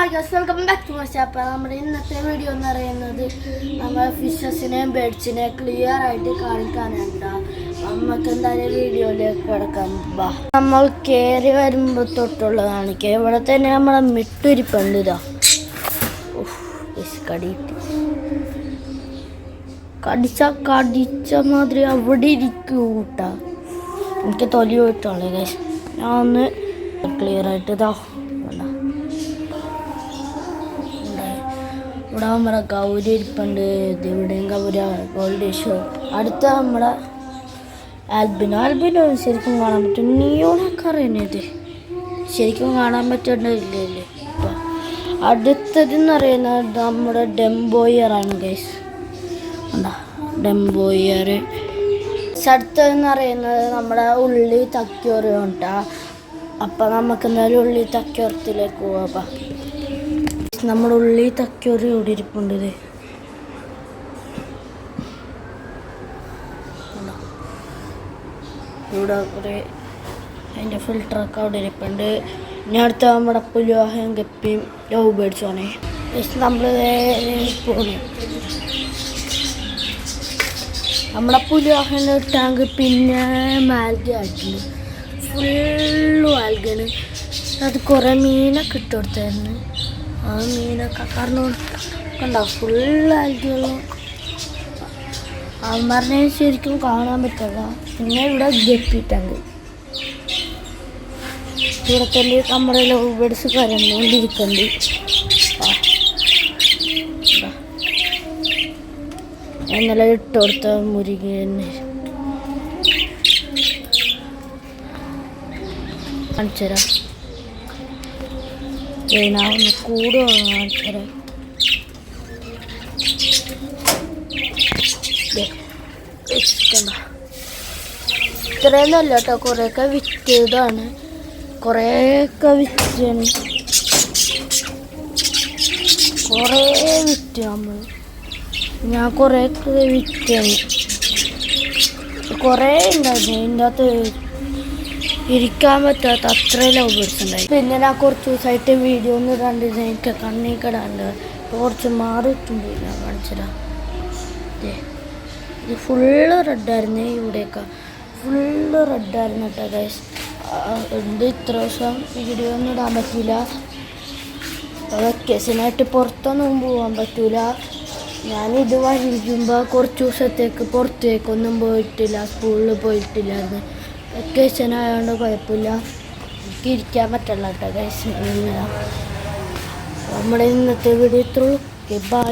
Welcome back to my അപ്പോൾ നമ്മുടെ ഇന്നത്തെ വീഡിയോ എന്ന് പറയുന്നത് നമ്മൾ ഫിഷസിനെയും ബേഡ്സിനെ ക്ലിയർ ആയിട്ട് കാണിക്കാനുണ്ടാ. നമുക്ക് എന്തായാലും വീഡിയോയിലേക്ക് കിടക്കാം. ബാ നമ്മൾ കയറി വരുമ്പോൾ തൊട്ടുള്ള കാണിക്കുക ഇവിടെ തന്നെ നമ്മളെ മിട്ടുരിപ്പുണ്ട് ഇതാ. കടിയിട്ട് കടിച്ച കടിച്ച മാതിരി അവിടെ ഇരിക്കൂ കൂട്ടാ എനിക്ക് തൊലി പോയിട്ടാണ്. ഞാൻ ഒന്ന് ക്ലിയർ ആയിട്ട് ഇതാ. ഇവിടെ നമ്മുടെ ഗൗരി ഇരിപ്പുണ്ട്. ഇവിടെയും ഗൗര ഗോൾഡ് ഷോ. അടുത്ത നമ്മുടെ ആൽബിനോ. ആൽബിനോ ശരിക്കും കാണാൻ പറ്റും. നിയോണൊക്കെ അറിയുന്നത് ശരിക്കും കാണാൻ പറ്റുന്നില്ലേ ഇപ്പം അടുത്തതെന്ന് പറയുന്നത് നമ്മുടെ ഡെംബോയറാണ് ഗൈസ് ഉണ്ടാ ഡെംബോയർ അടുത്തതെന്ന് പറയുന്നത് നമ്മുടെ ഉള്ളി തക്കിയോറിയുണ്ടാ അപ്പം നമുക്ക് എന്തായാലും ഉള്ളി തക്കിയോറത്തിലേക്ക് പോവാം നമ്മുടെ ഉള്ളിൽ തക്കിയൊരു ഇവിടെ ഇത്? ഇവിടെ കുറേ അതിന്റെ ഫിൽറ്ററൊക്കെ അവിടെ ഇരിപ്പുണ്ട്. ഇനി അടുത്ത നമ്മുടെ പുലുവാഹയും ഗപ്പിയും ലവ് ബേഡ്സുമാണ് നമ്മൾ പോണു. നമ്മുടെ പുലിവാഹന്റെ ടാങ്ക് പിന്നെ മാൽഗ ആയിട്ടുണ്ട്. ഫുള്ള് മാൽഗാണ്. അത് കുറേ മീനൊക്കെ ഇട്ട് കൊടുത്തായിരുന്നു. ആ മീനൊക്കെ കാരണം കണ്ടോ? ഫുള്ള് ആൽഗകളും അവന്മാരെ ശരിക്കും കാണാൻ പറ്റില്ല. പിന്നെ ഇവിടെ ഗപ്പി ടാങ്ക് ഇവിടെ തന്നെ നമ്മുടെ ലവ് ബേഡ്സ്. ഇതാ. ഇന്നലെ ഇട്ട് കൊടുത്ത കാണിച്ചുതരാം. ഏ, ഞാൻ ഒന്ന് കൂടുക ഇഷ്ടണ്ട ഇത്രയൊന്നുമല്ല കേട്ടോ കുറേയൊക്കെ വിറ്റതാണ്. കുറേയൊക്കെ വിറ്റാണ്. കുറേ വിറ്റ് നമ്മൾ ഞാൻ കുറേയൊക്കെ വിറ്റാണ്. കുറേ ഉണ്ടായിരുന്നു. ഇതിന്റെ അകത്ത് ഇരിക്കാൻ പറ്റാത്ത അത്രയും ഉണ്ടായി. പിന്നെ ഞാൻ കുറച്ച് ദിവസമായിട്ട് വീഡിയോ ഒന്നും കണ്ടിരുന്നു എനിക്ക് കണ്ണി കിടാണ്ട് കുറച്ച് മാറിയിട്ടുണ്ട് ഞാൻ കാണിച്ചതാ ഇത് ഫുള്ള് റെഡായിരുന്നു ഇവിടെയൊക്കെ. ഫുള്ള് റെഡായിരുന്നു കേട്ടോ ഗൈസ് എന്ത് ഇത്ര ദിവസം വീഡിയോ ഒന്നും ഇടാൻ പറ്റില്ല വെക്കേഷനായിട്ട് പുറത്തൊന്നും പോകാൻ പറ്റൂല. ഞാനിത് വഴിക്കുമ്പോൾ കുറച്ച് ദിവസത്തേക്ക് പുറത്തേക്കൊന്നും പോയിട്ടില്ല സ്കൂളിൽ പോയിട്ടില്ലായിരുന്നു. വെക്കേഷൻ ആയതുകൊണ്ട് കുഴപ്പമില്ല എനിക്ക് ഇരിക്കാൻ പറ്റില്ല കേട്ടോ കേസ് നമ്മുടെ ഇന്നത്തെ വീഡിയോ ഇത്രയുള്ളൂ ബൈ